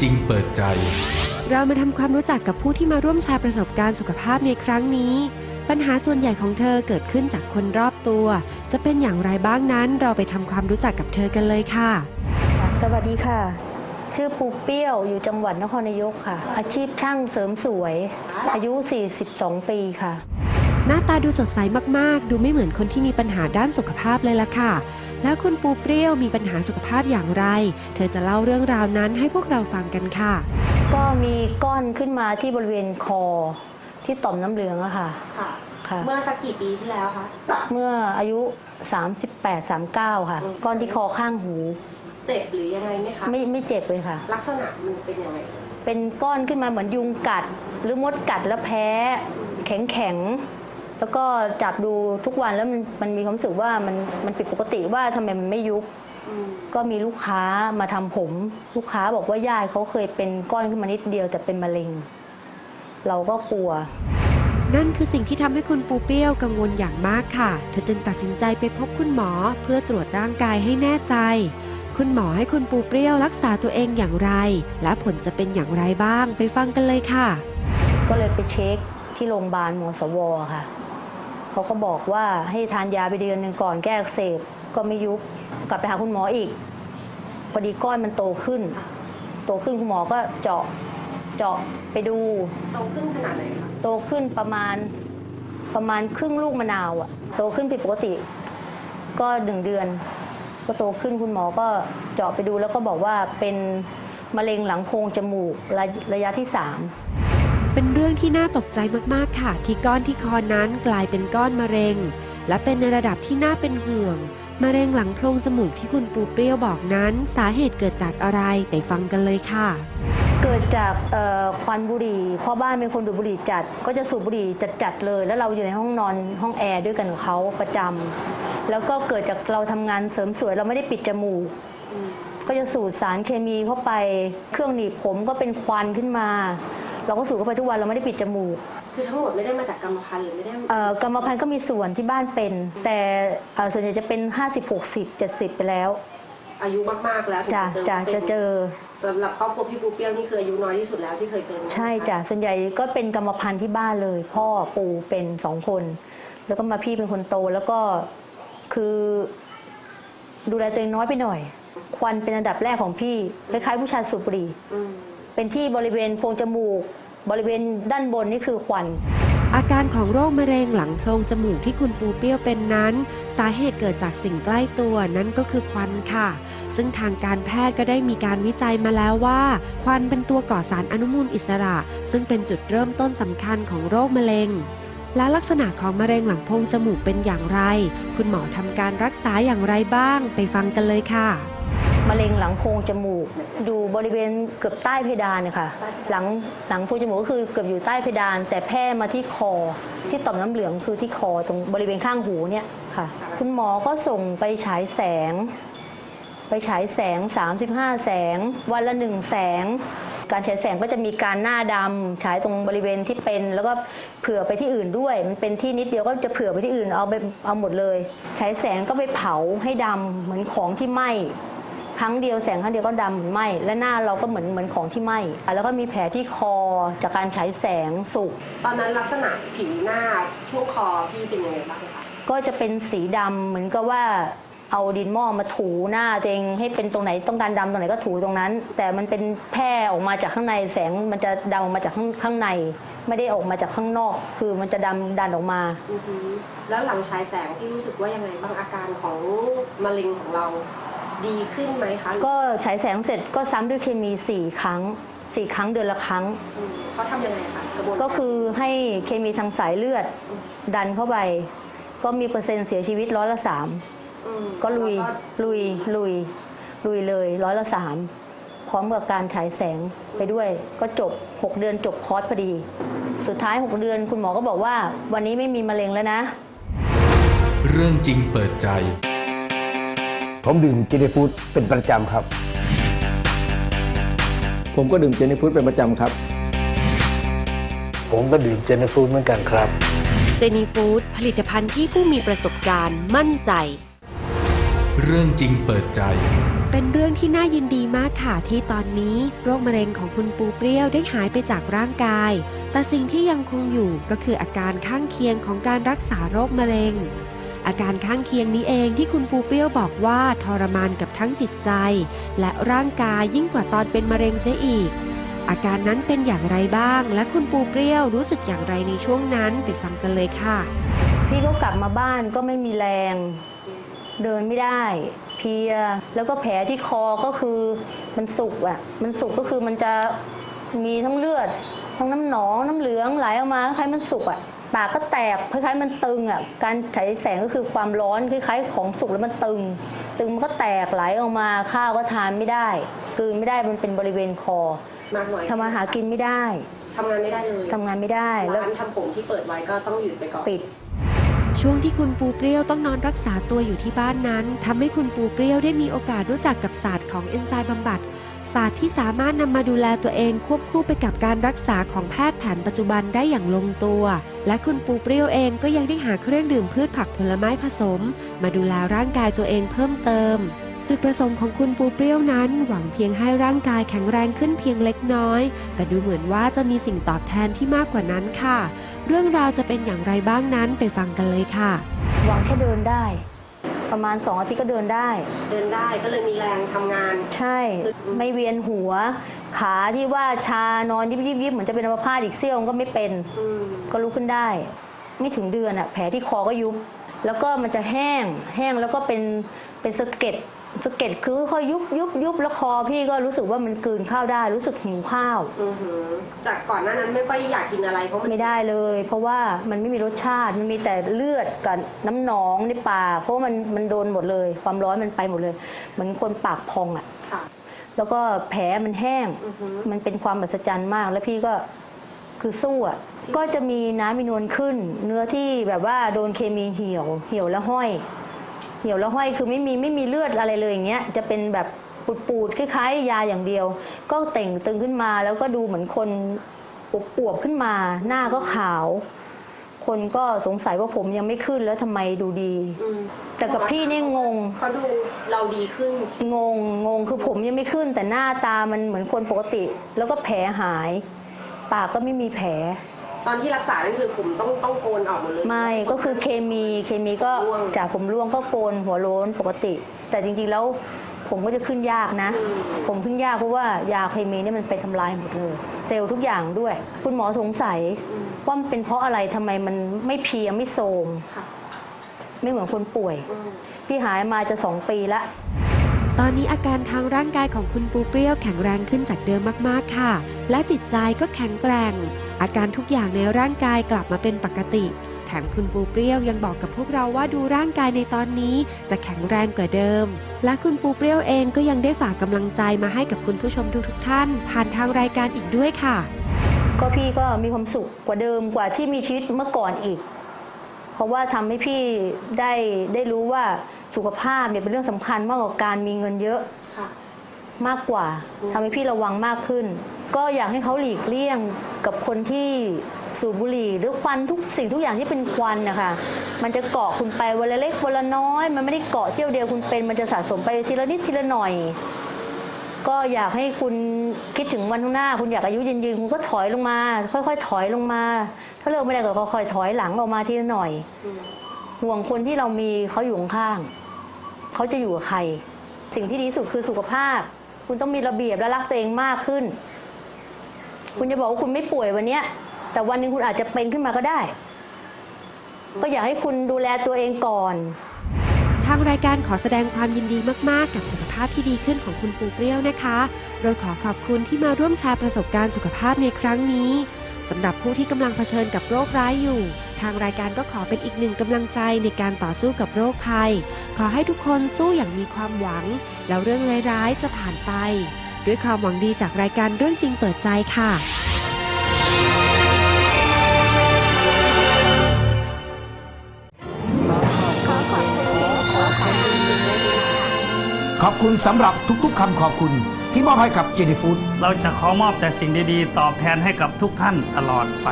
จริงเปิดใจ เรามาทำความรู้จักกับผู้ที่มาร่วมแชร์ประสบการณ์สุขภาพในครั้งนี้ ปัญหาส่วนใหญ่ของเธอเกิดขึ้นจากคนรอบตัว จะเป็นอย่างไรบ้างนั้นเราไปทำความรู้จักกับเธอกันเลยค่ะ สวัสดีค่ะ ชื่อปูเปี้ยวอยู่จังหวัดนครนายกค่ะ อาชีพช่างเสริมสวย อายุ 42 ปีค่ะ หน้าตาดูสดใสมากๆ ดูไม่เหมือนคนที่มีปัญหาด้านสุขภาพเลยล่ะค่ะ แล้วคุณปูเปรี้ยวมีปัญหาสุขภาพอย่างไร เธอจะเล่าเรื่องราวนั้นให้พวกเราฟังกันค่ะ ก็มีก้อนขึ้นมาที่บริเวณคอที่ต่อมน้ำเหลืองอะค่ะ ค่ะ ค่ะ เมื่อสักกี่ปีที่แล้วคะ เมื่ออายุ 38-39 ค่ะ ก้อนที่คอข้างหู เจ็บหรือยังไงไหมคะ ไม่ไม่เจ็บเลยค่ะ ลักษณะมันเป็นยังไง เป็นก้อนขึ้นมาเหมือนยุงกัด หรือมดกัดแล้วแพ้ แข็งแข็งๆ แล้วก็จับดูทุกวันแล้วมันมันมีความรู้สึกว่ามันมันผิดปกติว่าทำไมมันไม่ยุบอืมก็มีลูกค้ามาทำผม ลูกค้าบอกว่าญาติเขาเคยเป็นก้อนขึ้นมานิดเดียวแต่เป็นมะเร็ง เราก็กลัว นั่นคือสิ่งที่ทำให้คุณปูเปี้ยวกังวลอย่างมากค่ะ เธอจึงตัดสินใจไปพบคุณหมอเพื่อตรวจร่างกายให้แน่ใจ คุณหมอให้คุณปูเปรี้ยวรักษาตัวเองอย่างไร และผลจะเป็นอย่างไรบ้างไปฟังกันเลยค่ะ ก็เลยไปเช็คที่โรงพยาบาลมสวค่ะ เขาก็บอกว่าให้ทานยาไปเดือนหนึ่งก่อนแก้อักเสบก็ไม่ยุบกลับไปหาคุณหมออีกพอดีก้อนมันโตขึ้น โตขึ้นคุณหมอก็เจาะเจาะไปดู โตขึ้นขนาดไหนคะโตขึ้นประมาณประมาณครึ่งลูกมะนาวอะโตขึ้นผิดปกติ ก็หนึ่งเดือน ก็โตขึ้นคุณหมอก็เจาะไปดูแล้วก็บอกว่าเป็นมะเร็งหลังโพรงจมูกระระยะที่สาม เป็นเรื่องที่น่าตกใจมากๆค่ะ ที่ก้อนที่คอนั้นกลายเป็นก้อนมะเร็ง และเป็นในระดับที่น่าเป็นห่วง มะเร็งหลังโพรงจมูกที่คุณปูเปรี้ยวบอกนั้น สาเหตุเกิดจากอะไรไปฟังกันเลยค่ะ เกิดจากควันบุหรี่พ่อบ้านเป็นคนดูดบุหรี่จัด ก็จะสูบบุหรี่จัดๆเลย แล้วเราอยู่ในห้องนอนห้องแอร์ด้วยกันกับเขาประจำแล้วก็เกิดจากเราทำงานเสริมสวยเราไม่ได้ปิดจมูกก็จะสูดสารเคมีเข้าไป เครื่องหนีบผมก็เป็นควันขึ้นมา เราก็สูดเข้าไปทุกวันเราไม่ได้ปิดจมูก คือทั้งหมดไม่ได้มาจากกรรมพันธุ์หรือไม่ได้เอ่อกรรมพันธุ์ก็มีส่วนที่บ้านเป็น แต่เอ่อส่วนใหญ่จะเป็น 50 60 70 ไปแล้ว อายุมากๆแล้วถึงจ้ะเจอจ้ะเป็นจะเจอ สำหรับครอบครัวพี่ปูเปี้ยวนี่คืออายุน้อยที่สุดแล้วที่เคยเป็นใช่จ้ะส่วนใหญ่ก็เป็นกรรมพันธุ์ที่บ้านเลย พ่อปู่เป็นสองคน แล้วก็มาพี่เป็นคนโตแล้วก็คือ ดูแลตัวเองน้อยไปหน่อย ควันเป็นอันดับแรกของพี่คล้ายๆผู้ชายสูบบุหรี่ อืม เป็นที่บริเวณโพรงจมูก บริเวณด้านบนนี่คือควัน อาการของโรคมะเร็งหลังโพรงจมูกที่คุณปูเปี้ยวเป็นนั้น สาเหตุเกิดจากสิ่งใกล้ตัวนั่นก็คือควันค่ะ ซึ่งทางการแพทย์ก็ได้มีการวิจัยมาแล้วว่า ควันเป็นตัวก่อสารอนุมูลอิสระ ซึ่งเป็นจุดเริ่มต้นสำคัญของโรคมะเร็งและลักษณะของมะเร็งหลังโพรงจมูกเป็นอย่างไร คุณหมอทำการรักษาอย่างไรบ้าง ไปฟังกันเลยค่ะ มะเร็งหลังโพรงจมูก อยู่บริเวณเกือบใต้เพดานเนี่ยค่ะ หลังหลังโพรงจมูกก็คือเกือบอยู่ใต้เพดาน แต่แพร่มาที่คอ ที่ต่อมน้ำเหลืองคือที่คอตรงบริเวณข้างหูเนี่ยค่ะ คุณหมอก็ส่งไปฉายแสง ไปฉายแสง 35 แสง วันละหนึ่งแสงการฉายแสงก็จะมีการหน้าดำฉายตรงบริเวณที่เป็น แล้วก็เผื่อไปที่อื่นด้วย มันเป็นที่นิดเดียวก็จะเผื่อไปที่อื่นเอาไปเอาหมดเลยฉายแสงก็ไปเผาให้ดำเหมือนของที่ไหม้ ครั้งเดียวแสงครั้งเดียวก็ดำเหมือนไหมและหน้าเราก็เหมือนเหมือนของที่ไหมอะแล้วก็มีแผลที่คอจากการฉายแสงสุก ตอนนั้นลักษณะผิวหน้าช่วงคอพี่เป็นยังไงบ้างคะก็จะเป็นสีดำเหมือนกับว่าเอาดินหม้อมาถูหน้าตัวเองให้เป็นตรงไหนต้องการดำตรงไหนก็ถูตรงนั้น แต่มันเป็นแพร่ออกมาจากข้างในแสงมันจะดำออกมาจากข้างข้างใน ไม่ได้ออกมาจากข้างนอก คือมันจะดำดันออกมา อือหือแล้วหลังฉายแสงพี่รู้สึกว่ายังไงบ้างอาการของมะเร็งของเรา ดีขึ้นไหมคะก็ฉายแสงเสร็จก็ซ้ำด้วยเคมีสี่ครั้งสี่ครั้งเดือนละครั้ง อืมเขาทำยังไงคะกระบวนารก็คือให้เคมีทางสายเลือดดันเข้าไป ก็มีเปอร์เซ็นต์เสียชีวิตร้อยละสามมก็ลุยแวลุยลุยลุยเลยร้อยละสามพร้อมกับการฉายแสงไปด้วย ก็จบ 6 เดือนจบคอร์สพอดี สุดท้าย 6 เดือนคุณหมอก็บอกว่า วันนี้ไม่มีมะเร็งแล้วนะ เรื่องจริงเปิดใจ ผมดื่มเจนี่ฟูดเป็นประจำครับ ผมก็ดื่มเจนี่ฟูดเป็นประจำครับ ผมก็ดื่มเจนี่ฟูดเหมือนกันครับ เจนีฟู้ดผลิตภัณฑ์ที่ผู้มีประสบการณ์มั่นใจ เรื่องจริงเปิดใจ เป็นเรื่องที่น่ายินดีมากค่ะที่ตอนนี้ โรคมะเร็งของคุณปูเปรี้ยวได้หายไปจากร่างกาย แต่สิ่งที่ยังคงอยู่ก็คืออาการข้างเคียงของการรักษาโรคมะเร็ง อาการข้างเคียงนี้เองที่คุณปูเปรี้ยวบอกว่าทรมานกับทั้งจิตใจ และร่างกายยิ่งกว่าตอนเป็นมะเร็งเสียอีก อาการนั้นเป็นอย่างไรบ้าง และคุณปูเปรี้ยวรู้สึกอย่างไรในช่วงนั้นไปฟังกันเลยค่ะ พี่ก็กลับมาบ้านก็ไม่มีแรง เดินไม่ได้เพลียแล้วก็แผลที่คอก็คือมันสุกอะมันสุกก็คือมันจะมีทั้งเลือด ทั้งน้ำหนองน้ำเหลืองไหลออกมาคล้ายมันสุกอะ ปากก็แตกคล้ายๆมันตึงอะการฉายแสงก็คือความร้อนคล้ายๆ ของสุกแล้วมันตึง ตึงมันก็แตกไหลออกมาข้าวก็ทานไม่ได้กลืนไม่ได้มันเป็นบริเวณคอมากหน่อยทำอาหารกินไม่ได้ทำงานไม่ได้เลยทำงานไม่ได้แล้วร้านทำผมที่เปิดไว้ก็ต้องหยุดไปก่อนปิด ช่วงที่คุณปูเปรี้ยวต้องนอนรักษาตัวอยู่ที่บ้านนั้นทำให้คุณปูเปรี้ยวได้มีโอกาสรู้จักกับศาสตร์ของเอนไซม์บำบัด ศาสตร์ที่สามารถนำมาดูแลตัวเองควบคู่ไปกับการรักษาของแพทย์แผนปัจจุบันได้อย่างลงตัว และคุณปูเปรี้ยวเองก็ยังได้หาเครื่องดื่มพืชผักผลไม้ผสม มาดูแลร่างกายตัวเองเพิ่มเติม จุดประสงค์ของคุณปูเปรี้ยวนั้น หวังเพียงให้ร่างกายแข็งแรงขึ้นเพียงเล็กน้อย แต่ดูเหมือนว่าจะมีสิ่งตอบแทนที่มากกว่านั้นค่ะ เรื่องราวจะเป็นอย่างไรบ้างนั้นไปฟังกันเลยค่ะ หวังแค่เดินได้ ประมาณสองอาทิตย์ก็เดินได้ เดินได้ก็เลยมีแรงทำงาน ใช่ ไม่เวียนหัว ขาที่ว่าชานอนยิบยิบยิบเหมือนจะเป็นอัมพาตอีกเซี่ยวก็ไม่เป็นอืมก็ลุกขึ้นได้ ไม่ถึงเดือนอะแผลที่คอก็ยุบ แล้วก็มันจะแห้ง แห้งแล้วก็เป็นเป็นสะเก็ด สะเก็ดคือค่อยยุบยุบยุบแล้วคอพี่ก็รู้สึกว่ามันกลืนข้าวได้ รู้สึกหิวข้าว อือหือจากก่อนหน้านั้นไม่ค่อยอยากกินอะไรเพราะมันไม่ได้เลย เพราะว่ามันไม่มีรสชาติมันมีแต่เลือดกับน้ำหนองในปากเพราะว่ามันมันโดนหมดเลย ความร้อนมันไปหมดเลย เหมือนคนปากพองอะค่ะ แล้วก็แผลมันแห้ง อือหือ มันเป็นความมหัศจรรย์มาก แล้วพี่ก็คือสู้อะ ก็จะมีน้ำมีนวลขึ้น เนื้อที่แบบว่าโดนเคมีเหี่ยว เหี่ยวแล้วห้อย เหี่ยวแล้วห้อยคือไม่มีไม่มีเลือดอะไรเลยอย่างเงี้ยจะเป็นแบบปูดๆคล้ายๆยาอย่างเดียว ก็เต่งตึงขึ้นมาแล้วก็ดูเหมือนคนอวบๆขึ้นมา หน้าก็ขาว คนก็สงสัยว่าผมยังไม่ขึ้นแล้วทำไมดูดี อืมแต่กับพี่เนี่ยงง เขาดูเราดีขึ้น งง งง คือผมยังไม่ขึ้น แต่หน้าตามันเหมือนคนปกติ แล้วก็แผลหาย ปากก็ไม่มีแผล ตอนที่รักษานั่นคือผมต้องต้องโกนออกหมดเลย ไม่ก็คือเคมีเคมีก็ร่วง จากผมร่วงก็โกนหัวโล้นปกติ แต่จริงๆแล้วผมก็จะขึ้นยากนะอืมผมขึ้นยากเพราะว่ายาเคมีเนี่ยมันไปทำลายหมดเลย เซลล์ทุกอย่างด้วย คุณหมอสงสัยว่ามันเป็นเพราะอะไรทำไมมันไม่เพลียไม่โทรมค่ะ ไม่เหมือนคนป่วย อืม พี่หายมาจะสองปีละ ตอนนี้อาการทางร่างกายของคุณปูเปรี้ยวแข็งแรงขึ้นจากเดิมมากๆค่ะ และจิตใจก็แข็งแกร่ง อาการทุกอย่างในร่างกายกลับมาเป็นปกติ แถมคุณปูเปรี้ยวยังบอกกับพวกเราว่าดูร่างกายในตอนนี้จะแข็งแรงกว่าเดิม และคุณปูเปรี้ยวเองก็ยังได้ฝากกำลังใจมาให้กับคุณผู้ชมทุกๆท่าน ผ่านทางรายการอีกด้วยค่ะ ก็พี่ก็มีความสุขกว่าเดิมกว่าที่มีชีวิตเมื่อก่อนอีก เพราะว่าทำให้พี่ได้ได้รู้ว่า สุขภาพเนี่ยเป็นเรื่องสำคัญมากกว่าการมีเงินเยอะค่ะมากกว่าทำให้พี่ระวังมากขึ้น ก็อยากให้เขาหลีกเลี่ยงกับคนที่สูบบุหรี่ หรือควันทุกสิ่งทุกอย่างที่เป็นควันนะคะมันจะเกาะคุณไปวันละเล็กวันละน้อย มันไม่ได้เกาะเที่ยวเดียวคุณเป็น มันจะสะสมไปทีละนิดทีละหน่อย ก็อยากให้คุณคิดถึงวันข้างหน้า คุณอยากอายุยืนยืนคุณก็ถอยลงมา ค่อยๆ ถอยลงมา ถ้าเลิกไม่ได้ก็ค่อยๆถอยหลังออกมาทีละหน่อยอืม ห่วงคนที่เรามีเขาอยู่ข้างๆเขาจะอยู่กับใคร สิ่งที่ดีที่สุดคือสุขภาพ คุณต้องมีระเบียบและรักตัวเองมากขึ้น คุณจะบอกว่าคุณไม่ป่วยวันเนี้ยแต่วันหนึ่งคุณอาจจะเป็นขึ้นมาก็ได้ ก็อยากให้คุณดูแลตัวเองก่อน ทางรายการขอแสดงความยินดีมาก ๆ กับสุขภาพที่ดีขึ้นของคุณปูเปรี้ยวนะคะ โดยขอขอบคุณที่มาร่วมแชร์ประสบการณ์สุขภาพในครั้งนี้สำหรับผู้ที่กำลังเผชิญกับโรคร้ายอยู่ ทางรายการก็ขอเป็นอีกหนึ่งกำลังใจในการต่อสู้กับโรคภัย ขอให้ทุกคนสู้อย่างมีความหวัง แล้วเรื่องร้ายๆจะผ่านไป ด้วยความหวังดีจากรายการเรื่องจริงเปิดใจค่ะขอบคุณสำหรับทุกๆคำขอบคุณที่มอบให้กับเจนี่ฟู้ดเราจะขอมอบแต่สิ่งดีๆ ตอบแทนให้กับทุกท่านตลอดไป